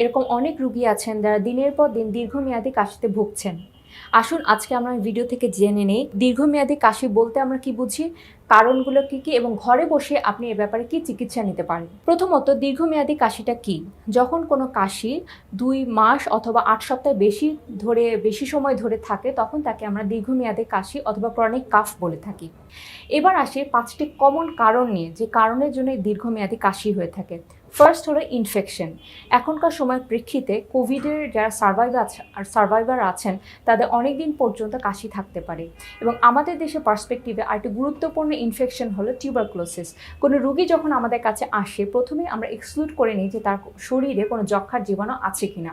এরকম অনেক রুগী আছেন যারা দিনের পর দিন দীর্ঘমেয়াদী কাশিতে ভুগছেন। আসুন, আজকে আমরা ভিডিও থেকে জেনে নেই, দীর্ঘমেয়াদী কাশি বলতে আমরা কি বুঝি, কারণগুলো কি কি, এবং ঘরে বসে আপনি এ ব্যাপারে কি চিকিৎসা নিতে পারেন? প্রথমত, দীর্ঘমেয়াদী কাশিটা কি? যখন কোনো কাশি দুই মাস অথবা আট সপ্তাহ বেশি ধরে, বেশি সময় ধরে থাকে, তখন তাকে আমরা দীর্ঘমেয়াদী কাশি অথবা ক্রনিক কাফ বলে থাকি। এবার আসি পাঁচটি কমন কারণ নিয়ে, যে কারণের জন্য দীর্ঘমেয়াদী কাশি হয়ে থাকে। ফার্স্ট হলো ইনফেকশন এখনকার সময়ের প্রেক্ষিতে কোভিডের যারা সার্ভাইভার আছে, আর সার্ভাইভার আছেন, তাদের অনেক দিন পর্যন্ত কাশি থাকতে পারে। এবং আমাদের দেশের পার্সপেক্টিভে আরেকটি গুরুত্বপূর্ণ ইনফেকশন হলো টিউবারক্লোসিস কোনো রুগী যখন আমাদের কাছে আসে প্রথমে আমরা এক্সক্লুড করে নিই যে তার শরীরে কোনো যক্ষার জীবাণু আছে কিনা।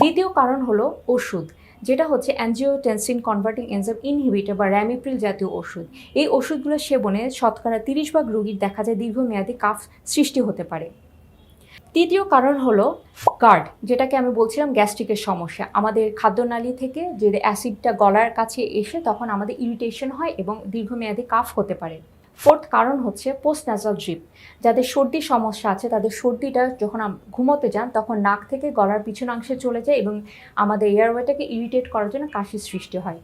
দ্বিতীয় কারণ হলো ওষুধ। যেটা হচ্ছে অ্যানজিওটেনসিন কনভার্টিং এনজাইম ইনহিবিটর বা র্যামিপ্রিল জাতীয় ওষুধ। এই ওষুধগুলো সেবনে শতকরা তিরিশ ভাগ রোগীর দেখা যায় দীর্ঘমেয়াদী কাফ সৃষ্টি হতে পারে। তৃতীয় কারণ হলো গার্ড যেটাকে আমি বলছিলাম গ্যাস্ট্রিকের সমস্যা। আমাদের খাদ্যনালী থেকে যে অ্যাসিডটা গলার কাছে এসে তখন আমাদের ইরিটেশন হয় এবং দীর্ঘমেয়াদী কাফ হতে পারে। ফোর্থ কারণ হচ্ছে পোস্ট ন্যাজাল ড্রিপ যাদের সর্দির সমস্যা আছে, তাদের সর্দিটা যখন ঘুমোতে যান, তখন নাক থেকে গলার পিছনাংশে চলে যায় এবং আমাদের এয়ারওয়েটাকে ইরিটেট করার জন্য কাশির সৃষ্টি হয়।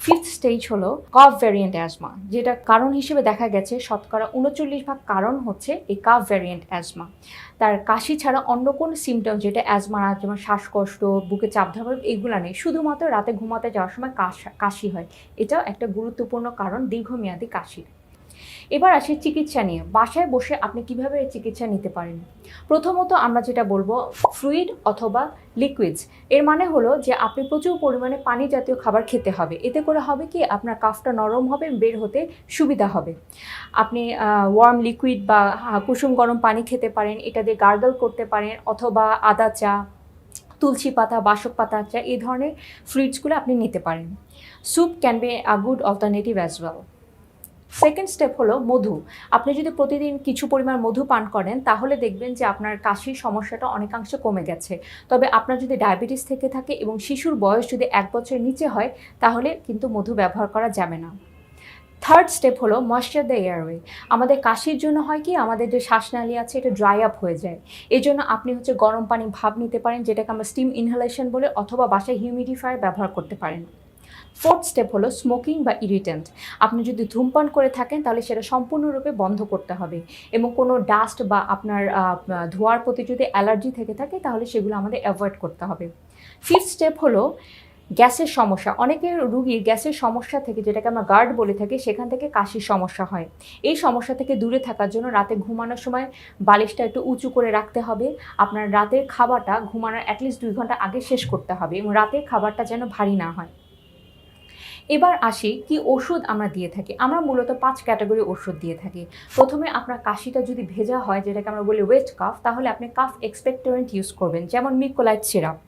ফিফথ স্টেজ হলো কাফ ভ্যারিয়েন্ট অ্যাজমা যেটা কারণ হিসেবে দেখা গেছে শতকরা উনচল্লিশ ভাগ কারণ হচ্ছে এই কাফ ভ্যারিয়েন্ট অ্যাজমা তার কাশি ছাড়া অন্য কোন সিমটম যেটা অ্যাজমা যেমন শ্বাসকষ্ট, বুকে চাপ ধরা, এগুলো নেই। শুধুমাত্র রাতে ঘুমাতে যাওয়ার সময় কাশ- কাশি হয়। এটাও একটা গুরুত্বপূর্ণ কারণ, দীর্ঘমেয়াদী কাশির। এবার আসি চিকিৎসা নিয়ে। বাসায় বসে আপনি কীভাবে চিকিৎসা নিতে পারেন? প্রথমত আমরা যেটা বলব, ফ্লুইড অথবা লিকুইডস। এর মানে হলো যে আপনি প্রচুর পরিমাণে পানি জাতীয় খাবার খেতে হবে। এতে করে হবে কি আপনার কাফটা নরম হবে, বের হতে সুবিধা হবে। আপনি ওয়ার্ম লিকুইড বা কুসুম গরম পানি খেতে পারেন, এটা দিয়ে গার্গল করতে পারেন, অথবা আদা চা, তুলসী পাতা, বাসক পাতা, চা, এই ধরনের ফ্লুইডসগুলো আপনি নিতে পারেন। Soup can be a good alternative as well second step হলো মধু। আপনি যদি প্রতিদিন কিছু পরিমাণ মধু পান করেন, তাহলে দেখবেন যে আপনার কাশির সমস্যাটা অনেকাংশে কমে গেছে। তবে আপনার যদি ডায়াবেটিস থেকে থাকে এবং শিশুর বয়স যদি এক বছরের নিচে হয়, তাহলে কিন্তু মধু ব্যবহার করা যাবে না। থার্ড স্টেপ হলো ময়শ্চার দ্য এয়ারওয়ে আমাদের কাশির জন্য হয় কি, আমাদের যে শ্বাসনালী আছে, এটা ড্রাই আপ হয়ে যায়। এই জন্য আপনি হচ্ছে গরম পানি ভাব নিতে পারেন, যেটাকে আমরা স্টিম ইনহেলেশন বলে, অথবা বাসায় হিউমিডিফায়ার ব্যবহার করতে পারেন। ফোর্থ স্টেপ হলো স্মোকিং বা ইরিটেন্ট আপনি যদি ধূমপান করে থাকেন, তাহলে সেটা সম্পূর্ণরূপে বন্ধ করতে হবে। এবং কোনো ডাস্ট বা আপনার ধোঁয়ার প্রতি যদি অ্যালার্জি থেকে থাকে, তাহলে সেগুলো আমাদের অ্যাভয়েড করতে হবে। ফিফথ স্টেপ হলো গ্যাসের সমস্যা। অনেকের রুগীর গ্যাসের সমস্যা থেকে, যেটাকে আমরা গার্ড বলে থাকি, সেখান থেকে কাশির সমস্যা হয়। এই সমস্যা থেকে দূরে থাকার জন্য রাতে ঘুমানোর সময় বালিশটা একটু উঁচু করে রাখতে হবে। আপনার রাতের খাবারটা ঘুমানোর অ্যাটলিস্ট দুই ঘণ্টা আগে শেষ করতে হবে এবং রাতের খাবারটা যেন ভারী না হয়। এবার আসি কি ওষুধ আমরা দিয়ে থাকি। আমরা মূলত পাঁচ ক্যাটাগরি ওষুধ দিয়ে থাকি। প্রথমে আপনার কাশিটা যদি ভেজা হয়, যেটাকে আমরা বলি ওয়েট কাফ তাহলে আপনি কাফ এক্সপেক্টোরেন্ট ইউজ করবেন, যেমন মিকোলাইট সিরাপ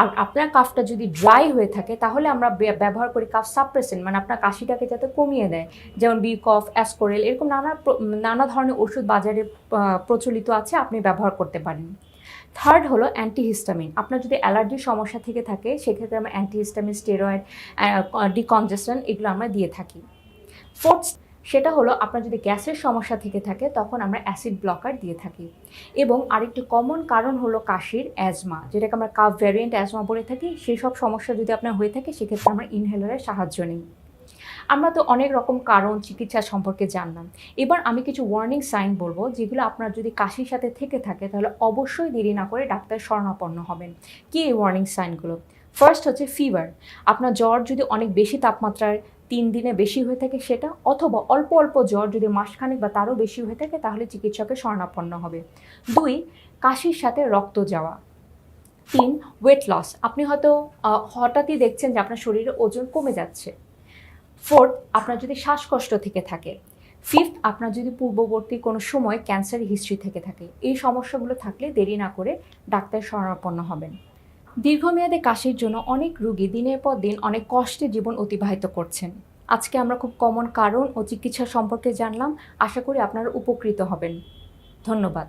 আর আপনার কাফটা যদি ড্রাই হয়ে থাকে, তাহলে আমরা ব্যবহার করি কাফ সাপ্রেসেন্ট মানে আপনার কাশিটাকে যাতে কমিয়ে দেয়। যেমন বি কফ অ্যাসকোরেল এরকম নানা নানা ধরনের ওষুধ বাজারে প্রচলিত আছে, আপনি ব্যবহার করতে পারেন। থার্ড হলো অ্যান্টিহিস্টামিন আপনার যদি অ্যালার্জির সমস্যা থেকে থাকে, সেক্ষেত্রে আমরা অ্যান্টিহিস্টামিন স্টেরয়েড ডিকনজেশন এগুলো আমরা দিয়ে থাকি। ফোর্থ সেটা হলো আপনার যদি গ্যাসের সমস্যা থেকে থাকে, তখন আমরা অ্যাসিড ব্লকার দিয়ে থাকি। এবং আরেকটি কমন কারণ হলো কাশির অ্যাজমা যেটাকে আমরা কাফ ভ্যারিয়েন্ট অ্যাজমা বলে থাকি। সেই সব সমস্যা যদি আপনার হয়ে থাকে, সেক্ষেত্রে আমরা ইনহেলারের সাহায্য নিই। আমরা তো অনেক রকম কারণ চিকিৎসা সম্পর্কে জানলাম। এবার আমি কিছু ওয়ার্নিং সাইন বলব, যেগুলো আপনার যদি কাশির সাথে থেকে থাকে, তাহলে অবশ্যই দেরি না করে ডাক্তার শরণাপন্ন হবেন। কি এই ওয়ার্নিং সাইনগুলো ফার্স্ট হচ্ছে ফিভার আপনার জ্বর যদি অনেক বেশি তাপমাত্রায় তিন দিনে বেশি হয়ে থাকে সেটা, অথবা অল্প অল্প জ্বর যদি মাসখানেক বা তারও বেশি হয়ে থাকে, তাহলে চিকিৎসকের শরণাপন্ন হবে। দুই, কাশির সাথে রক্ত যাওয়া। তিন ওয়েট লস আপনি হয়তো হঠাৎই দেখছেন যে আপনার শরীরে ওজন কমে যাচ্ছে। ফোর্থ আপনার যদি শ্বাসকষ্ট থেকে থাকে। ফিফথ আপনার যদি পূর্ববর্তী কোনো সময় ক্যান্সার হিস্ট্রি থেকে থাকে। এই সমস্যাগুলো থাকলে দেরি না করে ডাক্তার শরণাপন্ন হবেন। দীর্ঘমেয়াদে কাশির জন্য অনেক রুগী দিনের পর দিন অনেক কষ্টে জীবন অতিবাহিত করছেন। আজকে আমরা খুব কমন কারণ ও চিকিৎসা সম্পর্কে জানলাম। আশা করি আপনারা উপকৃত হবেন। ধন্যবাদ।